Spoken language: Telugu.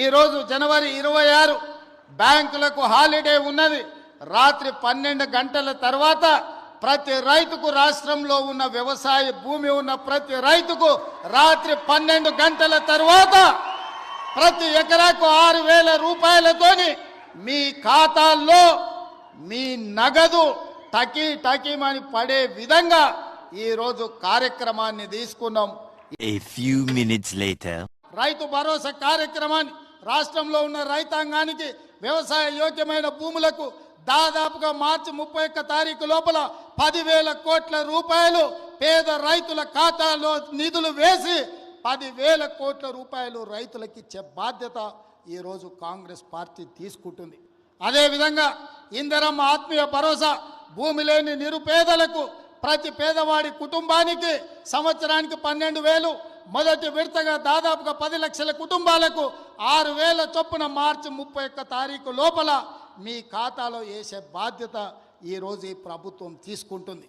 ఈరోజు జనవరి ఇరవై ఆరు బ్యాంకులకు హాలిడే ఉన్నది రాత్రి పన్నెండు గంటల తర్వాత ప్రతి రైతుకు రాష్ట్రంలో ఉన్న వ్యవసాయ భూమి ఉన్న ప్రతి రైతుకు రాత్రి పన్నెండు గంటల తర్వాత ప్రతి ఎకరాకు ఆరు వేల రూపాయలతోని మీ ఖాతాల్లో మీ నగదు టకీ టకీమని పడే విధంగా ఈరోజు కార్యక్రమాన్ని తీసుకున్నాం A few minutes later. Rythu Bharosa కార్యక్రమాన్ని రాష్ట్రంలో ఉన్న రైతాంగానికి వ్యవసాయ యోగ్యమైన భూములకు దాదాపుగా మార్చి ముప్పై ఒక్క తారీఖు లోపల పదివేల కోట్ల రూపాయలు పేద రైతుల ఖాతాలో నిధులు వేసి పదివేల కోట్ల రూపాయలు రైతులకు ఇచ్చే బాధ్యత ఈరోజు కాంగ్రెస్ పార్టీ తీసుకుంటుంది. అదేవిధంగా ఇందరమ్మ ఆత్మీయ భరోసా భూమి లేని నిరుపేదలకు ప్రతి పేదవాడి కుటుంబానికి సంవత్సరానికి పన్నెండు వేలు మొదటి విడతగా దాదాపుగా పది లక్షల కుటుంబాలకు ఆరు వేల చొప్పున మార్చి ముప్పై ఒక్క తారీఖు లోపల మీ ఖాతాలో వేసే బాధ్యత ఈరోజు ఈ ప్రభుత్వం తీసుకుంటుంది.